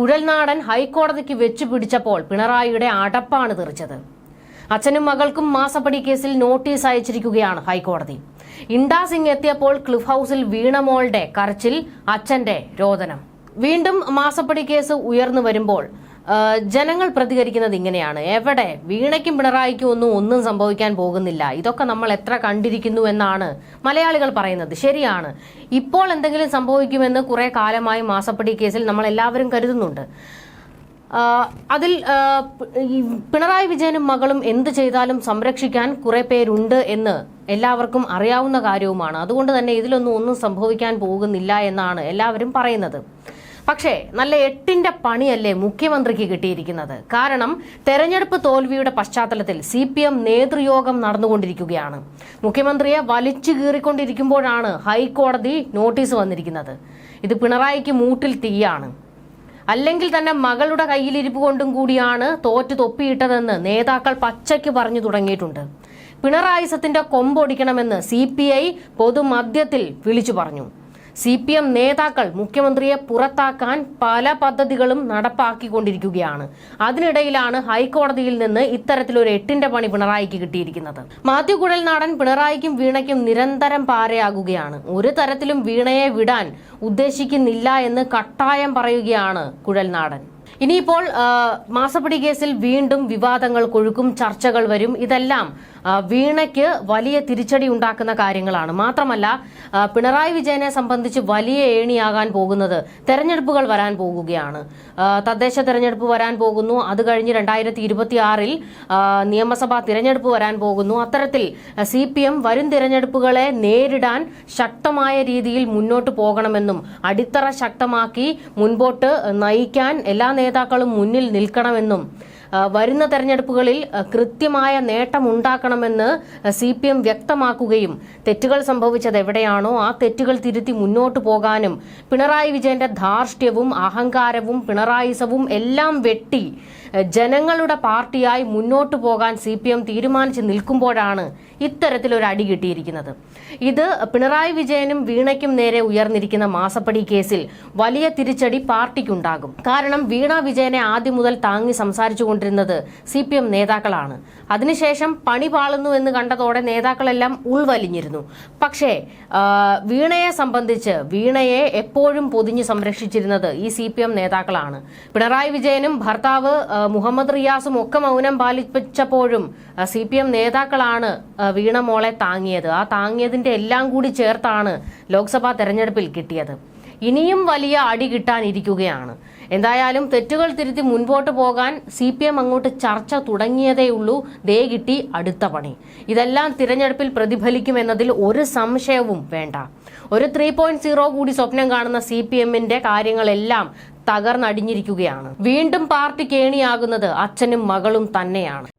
കുഴൽനാടൻ ഹൈക്കോടതിക്ക് വെച്ചു പിടിച്ചപ്പോൾ പിണറായിയുടെ അടപ്പാണ് തെറിച്ചത്. അച്ഛനും മകൾക്കും മാസപ്പടി കേസിൽ നോട്ടീസ് അയച്ചിരിക്കുകയാണ് ഹൈക്കോടതി. ഇണ്ടാ സിംഗ് എത്തിയപ്പോൾ ക്ലിഫ് ഹൌസിൽ വീണമോളുടെ കരച്ചിൽ അച്ഛന്റെ രോദനം. വീണ്ടും മാസപ്പടി കേസ് ഉയർന്നു വരുമ്പോൾ ജനങ്ങൾ പ്രതികരിക്കുന്നത് ഇങ്ങനെയാണ്. എവിടെ വീണയ്ക്കും പിണറായിക്കും ഒന്നും ഒന്നും സംഭവിക്കാൻ പോകുന്നില്ല. ഇതൊക്കെ നമ്മൾ എത്ര കണ്ടിരിക്കുന്നു എന്നാണ് മലയാളികൾ പറയുന്നത്. ശരിയാണ്. ഇപ്പോൾ എന്തെങ്കിലും സംഭവിക്കുമെന്ന് കുറെ കാലമായി മാസപ്പടി കേസിൽ നമ്മൾ എല്ലാവരും കരുതുന്നുണ്ട്. അതിൽ പിണറായി വിജയനും മകളും എന്ത് ചെയ്താലും സംരക്ഷിക്കാൻ കുറെ പേരുണ്ട് എന്ന് എല്ലാവർക്കും അറിയാവുന്ന കാര്യവുമാണ്. അതുകൊണ്ട് തന്നെ ഇതിലൊന്നും ഒന്നും സംഭവിക്കാൻ പോകുന്നില്ല എന്നാണ് എല്ലാവരും പറയുന്നത്. പക്ഷേ നല്ല എട്ടിന്റെ പണിയല്ലേ മുഖ്യമന്ത്രിക്ക് കിട്ടിയിരിക്കുന്നത്? കാരണം തെരഞ്ഞെടുപ്പ് തോൽവിയുടെ പശ്ചാത്തലത്തിൽ സി പി എം നേതൃയോഗം നടന്നുകൊണ്ടിരിക്കുകയാണ്. മുഖ്യമന്ത്രിയെ വലിച്ചു കീറിക്കൊണ്ടിരിക്കുമ്പോഴാണ് ഹൈക്കോടതി നോട്ടീസ് വന്നിരിക്കുന്നത്. ഇത് പിണറായിക്ക് മൂട്ടിൽ തീയാണ്. അല്ലെങ്കിൽ തന്നെ മകളുടെ കയ്യിലിരിപ്പ് കൊണ്ടും കൂടിയാണ് തോറ്റ് തൊപ്പിയിട്ടതെന്ന് നേതാക്കൾ പച്ചയ്ക്ക് പറഞ്ഞു തുടങ്ങിയിട്ടുണ്ട്. പിണറായിസത്തിന്റെ കൊമ്പൊടിക്കണമെന്ന് സി പി ഐ പൊതുമധ്യത്തിൽ വിളിച്ചു പറഞ്ഞു. സി പി എം നേതാക്കൾ മുഖ്യമന്ത്രിയെ പുറത്താക്കാൻ പല പദ്ധതികളും നടപ്പാക്കിക്കൊണ്ടിരിക്കുകയാണ്. അതിനിടയിലാണ് ഹൈക്കോടതിയിൽ നിന്ന് ഇത്തരത്തിലൊരു എട്ടിന്റെ പണി പിണറായിക്ക് കിട്ടിയിരിക്കുന്നത്. മാത്യു കുഴൽനാടൻ പിണറായിക്കും വീണയ്ക്കും നിരന്തരം പാരയാകുകയാണ്. ഒരു തരത്തിലും വീണയെ വിടാൻ ഉദ്ദേശിക്കുന്നില്ല എന്ന് കട്ടായം പറയുകയാണ് കുഴൽനാടൻ. ഇനിയിപ്പോൾ മാസപ്പടി കേസിൽ വീണ്ടും വിവാദങ്ങൾ കൊഴുക്കും ചർച്ചകൾ വരും. ഇതെല്ലാം വീണയ്ക്ക് വലിയ തിരിച്ചടി ഉണ്ടാക്കുന്ന കാര്യങ്ങളാണ്. മാത്രമല്ല പിണറായി വിജയനെ സംബന്ധിച്ച് വലിയ ഏണിയാകാൻ പോകുന്നത് തെരഞ്ഞെടുപ്പുകൾ വരാൻ പോകുകയാണ്. തദ്ദേശ തെരഞ്ഞെടുപ്പ് വരാൻ പോകുന്നു. അത് കഴിഞ്ഞ് രണ്ടായിരത്തി ഇരുപത്തി ആറിൽ നിയമസഭാ തിരഞ്ഞെടുപ്പ് വരാൻ പോകുന്നു. അത്തരത്തിൽ സി പി എം വരും തിരഞ്ഞെടുപ്പുകളെ നേരിടാൻ ശക്തമായ രീതിയിൽ മുന്നോട്ട് പോകണമെന്നും അടിത്തറ ശക്തമാക്കി മുൻപോട്ട് നയിക്കാൻ എല്ലാ മുന്നിൽ നിൽക്കണമെന്നും വരുന്ന തെരഞ്ഞെടുപ്പുകളിൽ കൃത്യമായ നേട്ടമുണ്ടാക്കണമെന്ന് സി പി എം വ്യക്തമാക്കുകയും തെറ്റുകൾ സംഭവിച്ചത് എവിടെയാണോ ആ തെറ്റുകൾ തിരുത്തി മുന്നോട്ട് പോകാനും പിണറായി വിജയന്റെ ധാർഷ്ട്യവും അഹങ്കാരവും പിണറായിസവും എല്ലാം വെട്ടി ജനങ്ങളുടെ പാർട്ടിയായി മുന്നോട്ട് പോകാൻ സി പി എം തീരുമാനിച്ച് നിൽക്കുമ്പോഴാണ് ഇത്തരത്തിലൊരു അടി കിട്ടിയിരിക്കുന്നത്. ഇത് പിണറായി വിജയനും വീണയ്ക്കും നേരെ ഉയർന്നിരിക്കുന്ന മാസപ്പടി കേസിൽ വലിയ തിരിച്ചടി പാർട്ടിക്കുണ്ടാകും. കാരണം വീണ വിജയനെ ആദ്യം മുതൽ താങ്ങി സംസാരിച്ചു കൊണ്ടിരുന്നത് സി പി എം നേതാക്കളാണ്. അതിനുശേഷം പണി പാളുന്നു എന്ന് കണ്ടതോടെ നേതാക്കളെല്ലാം ഉൾവലിഞ്ഞിരുന്നു. പക്ഷേ വീണയെ സംബന്ധിച്ച് വീണയെ എപ്പോഴും പൊതിഞ്ഞ് സംരക്ഷിച്ചിരുന്നത് ഈ സി പി എം നേതാക്കളാണ്. പിണറായി വിജയനും ഭർത്താവ് മുഹമ്മദ് റിയാസും ഒക്കെ മൗനം പാലിപ്പിച്ചപ്പോഴും സി പി എം നേതാക്കളാണ് വീണ മോളെ താങ്ങിയത്. ആ താങ്ങിയതിന്റെ എല്ലാം കൂടി ചേർത്താണ് ലോക്സഭാ തെരഞ്ഞെടുപ്പിൽ കിട്ടിയത്. ഇനിയും വലിയ അടി കിട്ടാനിരിക്കുകയാണ്. എന്തായാലും തെറ്റുകൾ തിരുത്തി മുൻപോട്ട് പോകാൻ സി പി എം അങ്ങോട്ട് ചർച്ച തുടങ്ങിയതേയുള്ളൂ ദേ കിട്ടി അടുത്ത പണി. ഇതെല്ലാം തിരഞ്ഞെടുപ്പിൽ പ്രതിഫലിക്കുമെന്നതിൽ ഒരു സംശയവും വേണ്ട. ഒരു ത്രീ പോയിന്റ് സീറോ കൂടി സ്വപ്നം കാണുന്ന സി പി എമ്മിന്റെ കാര്യങ്ങളെല്ലാം തകർന്നടിഞ്ഞിരിക്കുകയാണ്. വീണ്ടും പാർട്ടി കേണിയാകുന്നത് അച്ഛനും മകളും തന്നെയാണ്.